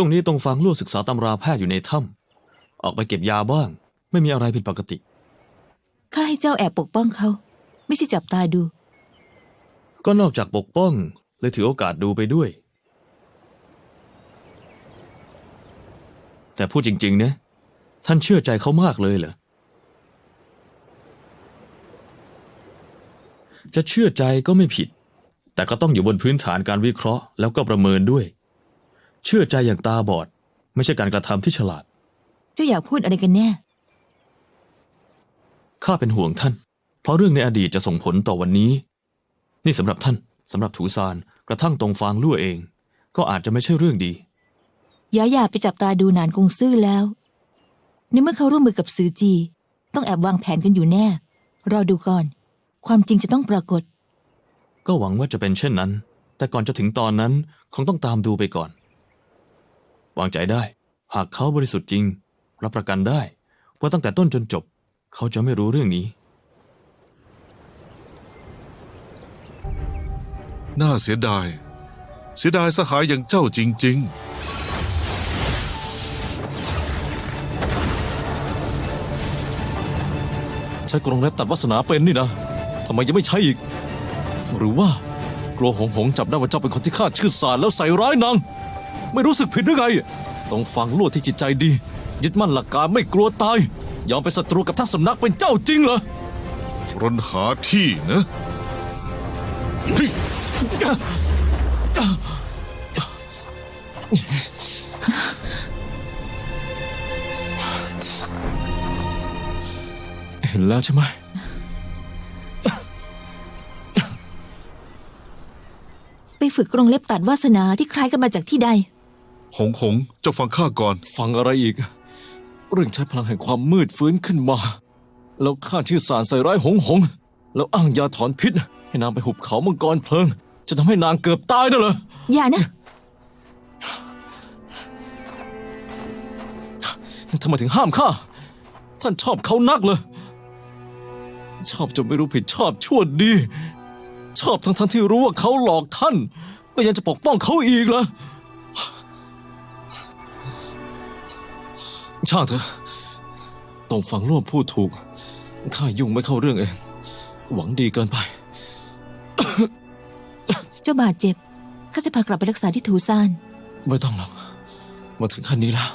ช่วงนี้ตรงฟังลู่ศึกษาตำราแพทย์อยู่ในถ้ำออกไปเก็บยาบ้าง ไม่มีอะไรผิดปกติ ข้าให้เจ้าแอบปกป้องเขา ไม่ใช่จับตาดู ก็นอกจากปกป้องเลยถือโอกาสดูไปด้วย แต่พูดจริงๆนะท่านเชื่อใจเขามากเลยเหรอ จะเชื่อใจก็ไม่ผิด แต่ก็ต้องอยู่บนพื้นฐานการวิเคราะห์แล้วก็ประเมินด้วย เชื่อใจอย่างตาบอด ไม่ใช่การกระทำที่ฉลาด เจ้าอยากพูดอะไรกันแน่ ข้าเป็นห่วงท่าน เพราะเรื่องในอดีตจะส่งผลต่อวันนี้ นี่สำหรับท่านสำหรับถูซานกระทั่งตรงฟางลั่วเอง ก็อาจจะไม่ใช่เรื่องดีอย่าอย่าไปจับตาดูหนานกงซื่อแล้ว ในเมื่อเขาร่วมมือกับซือจี ต้องแอบวางแผนกันอยู่แน่ รอดูก่อน ความจริงจะต้องปรากฏ ก็หวังว่าจะเป็นเช่นนั้น แต่ก่อนจะถึงตอนนั้นคงต้องตามดูไปก่อน วางใจได้ หากเขาบริสุทธิ์จริง รับประกันได้ว่าตั้งแต่ต้นจนจบ เขาจะไม่รู้เรื่องนี้ น่าเสียดาย เสียดายสหายอย่างเจ้าจริงใช้กรงเล็บตัดวาสนาเป็นนี่นะทำไมยังไม่ใช้อีก หรือว่า กลัวหงหงจับได้ว่าเจ้าเป็นคนที่ฆ่าชื่อสารแล้วใส่ร้ายนาง ไม่รู้สึกผิดหรือไง ต้องฟังลวดที่จิตใจดี ยึดมั่นหลักการไม่กลัวตาย ยอมเป็นศัตรูกับทั้งสำนักเป็นเจ้าจริงเหรอๆรนหาที่นะเฮ้ยเห็นแล้วใช่ไหมไปฝึกกรงเล็บตัดวาสนาที่คล้ายกันมาจากที่ใด หงหงเจ้าฟังข้าก่อน ฟังอะไรอีก เรื่องใช้พลังแห่งความมืดฟื้นขึ้นมา แล้วฆ่าชื่อสารใส่ร้ายหงหง แล้วอ้างยาถอนพิษ ให้นางไปหุบเขามังกรเพลิง จะทำให้นางเกือบตายน่ะเหรออย่านะทำไมถึงห้ามข้า ท่านชอบเขานักเลย ชอบจนไม่รู้ผิดชอบชั่วดี ชอบทั้งทั้งๆที่รู้ว่าเขาหลอกท่าน ก็ยังจะปกป้องเขาอีกเหรอ ช่างเถอะต้องฟังร่วมพูดถูก ข้ายุ่งไม่เข้าเรื่องเอง หวังดีเกินไป เจ้าบาดเจ็บ ข้าจะพากลับไปรักษาที่ถูซาน ไม่ต้องหรอก มาถึงขั้นนี้แล้ว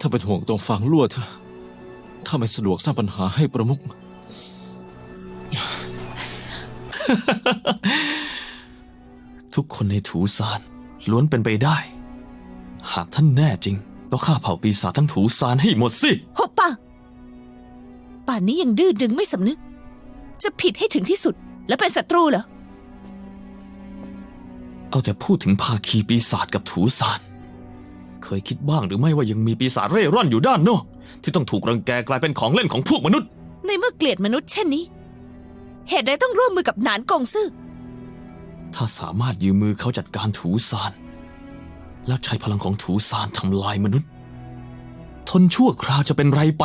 ถ้าเป็นห่วงตรงฟังรั่วเธอะข้าไม่สะดวกสร้างปัญหาให้ประมุข ทุกคนในถูซานล้วนเป็นไปได้ หากท่านแน่จริง ก็ฆ่าเผ่าปีศาจทั้งถูซานให้หมดสิหกปากป่านนี้ยังดื้อดึงไม่สำนึก จะผิดให้ถึงที่สุดและเป็นศัตรูเหรอ เอาแต่พูดถึงภาคีปีศาจกับถูซาน เคยคิดบ้างหรือไม่ว่ายังมีปีศาจเร่ร่อนอยู่ด้านนอกที่ต้องถูกรังแกกลายเป็นของเล่นของพวกมนุษย์ ในเมื่อเกลียดมนุษย์เช่นนี้ เหตุใดต้องร่วมมือกับหนานกงซื่อถ้าสามารถยืมมือเขาจัดการถูซาน แล้วใช้พลังของถูซานทำลายมนุษย์ ทนชั่วคราวจะเป็นไรไป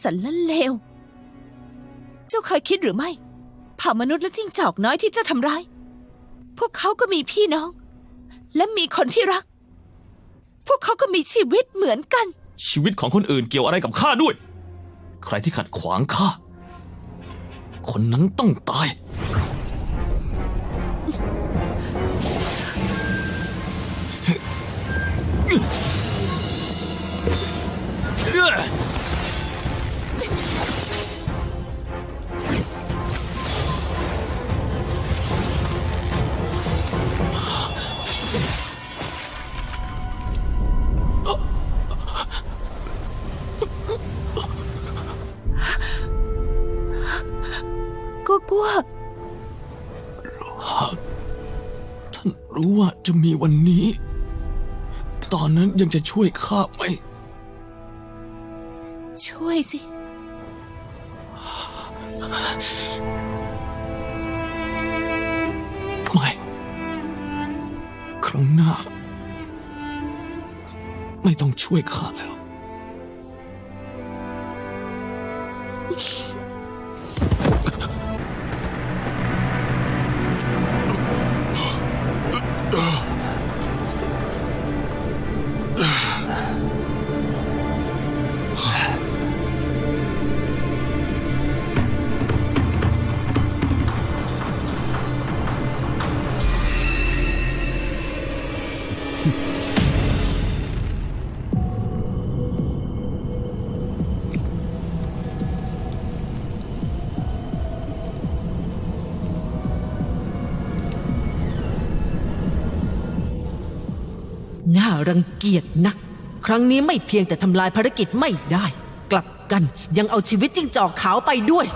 สันละเลว เจ้าเคยคิดหรือไม่เผ่ามนุษย์และจิ้งจอกน้อยที่เจ้าทำร้าย พวกเขาก็มีพี่น้อง และมีคนที่รัก พวกเขาก็มีชีวิตเหมือนกัน ชีวิตของคนอื่นเกี่ยวอะไรกับข้าด้วย ใครที่ขัดขวางข้า คนนั้นต้องตาย ก็กลัวท่านรู้ว่าจะมีวันนี้ ตอนนั้นยังจะช่วยข้าไหม ช่วยสิ ไม่ ครั้งหน้า ไม่ต้องช่วยข้าแล้ว น่ารังเกียจนัก ครั้งนี้ไม่เพียงแต่ทำลายภารกิจไม่ได้ กลับกันยังเอาชีวิตจิ้งจอกขาวไปด้วย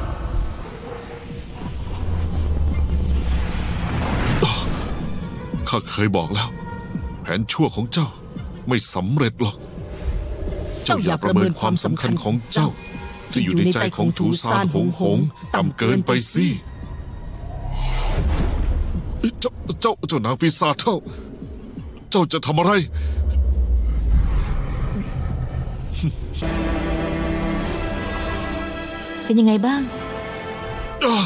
ข้าเคยบอกแล้ว แผนชั่วของเจ้าไม่สำเร็จหรอก เจ้าอย่าประเมินความสำคัญของเจ้า ที่อยู่ในใจของถูซานหงหงต่ำเกินไปสิ เจ้าเจ้าเจ้านางปีศาจเจ้าเจ้าจะทำอะไร เป็นยังไงบ้างอ่า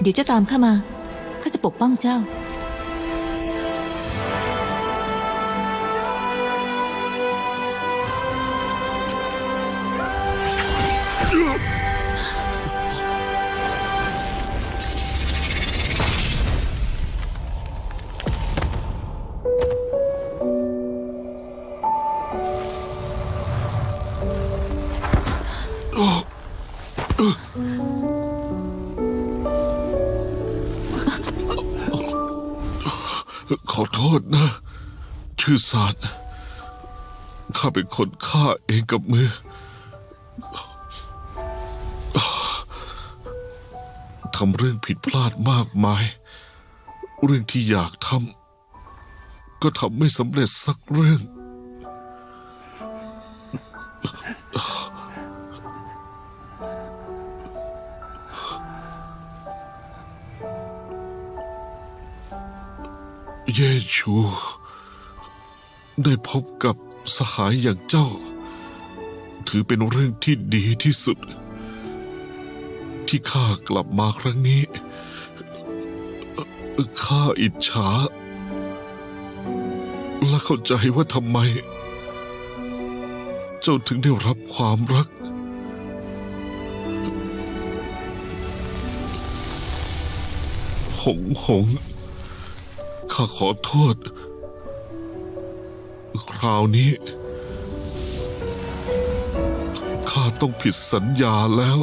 เดี๋ยวเจ้าตามข้ามา ข้าจะปกป้องเจ้า โทษนะ ชื่อสารข้าเป็นคนฆ่าเองกับมือ ทำเรื่องผิดพลาดมากมาย เรื่องที่อยากทำก็ทำไม่สำเร็จสักเรื่อง เยชู ได้พบกับสหายอย่างเจ้า ถือเป็นเรื่องที่ดีที่สุด ที่ข้ากลับมาครั้งนี้ ข้าอิจฉา และเข้าใจว่าทำไม เจ้าถึงได้รับความรักหงหง ข้าขอโทษ คราวนี้ ข้าต้องผิดสัญญาแล้ว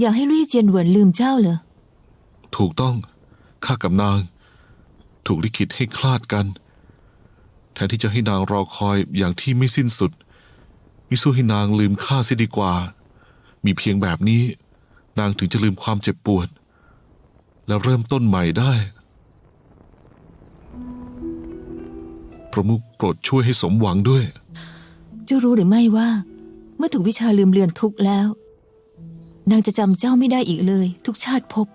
อยากให้ลุยเจียนเหวินลืมเจ้าเหรอ ถูกต้อง ข้ากับนาง ถูกลิขิตให้คลาดกัน แทนที่จะให้นางรอคอยอย่างที่ไม่สิ้นสุด มิสู้ให้นางลืมข้าเสียดีกว่า มีเพียงแบบนี้ นางถึงจะลืมความเจ็บปวด แล้วเริ่มต้นใหม่ได้ประมุขโปรดช่วยให้สมหวังด้วย เจ้ารู้หรือไม่ว่า เมื่อถูกวิชาลืมเลือนทุกข์แล้ว นางจะจำเจ้าไม่ได้อีกเลย ทุกชาติภพ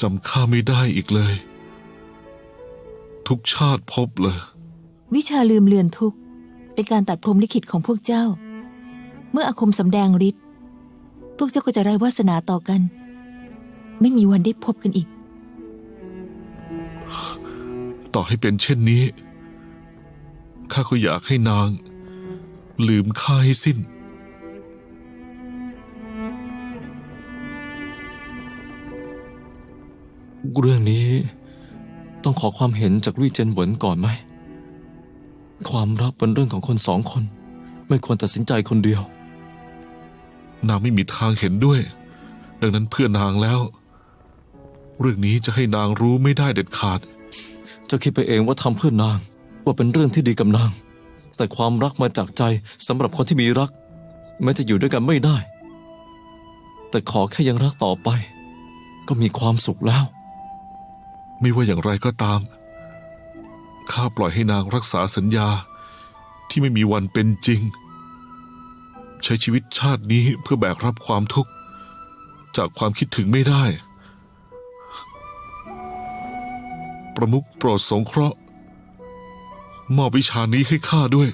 จำข้าไม่ได้อีกเลย ทุกชาติพบเลย วิชาลืมเลือนทุกข์ เป็นการตัดพรหมลิขิตของพวกเจ้า เมื่ออาคมสำแดงฤทธิ์พวกเจ้าก็จะไร้วาสนาต่อกัน ไม่มีวันได้พบกันอีก ต่อให้เป็นเช่นนี้ ข้าก็อยากให้นาง ลืมข้าให้สิ้น เรื่องนี้ต้องขอความเห็นจากลุยเจนเหวินก่อนไหม ความรักเป็นเรื่องของคนสองคน ไม่ควรตัดสินใจคนเดียว นางไม่มีทางเห็นด้วย ดังนั้นเพื่อนางแล้ว เรื่องนี้จะให้นางรู้ไม่ได้เด็ดขาด เจ้าคิดไปเองว่าทำเพื่อนาง ว่าเป็นเรื่องที่ดีกับนาง แต่ความรักมาจากใจสำหรับคนที่มีรัก แม้จะอยู่ด้วยกันไม่ได้ แต่ขอแค่ยังรักต่อไป ก็มีความสุขแล้ว ไม่ว่าอย่างไรก็ตาม ข้าปล่อยให้นางรักษาสัญญาที่ไม่มีวันเป็นจริง ใช้ชีวิตชาตินี้เพื่อแบกรับความทุกข์ จากความคิดถึงไม่ได้ ประมุขโปรดสงเคราะห์ มอบวิชานี้ให้ข้าด้วย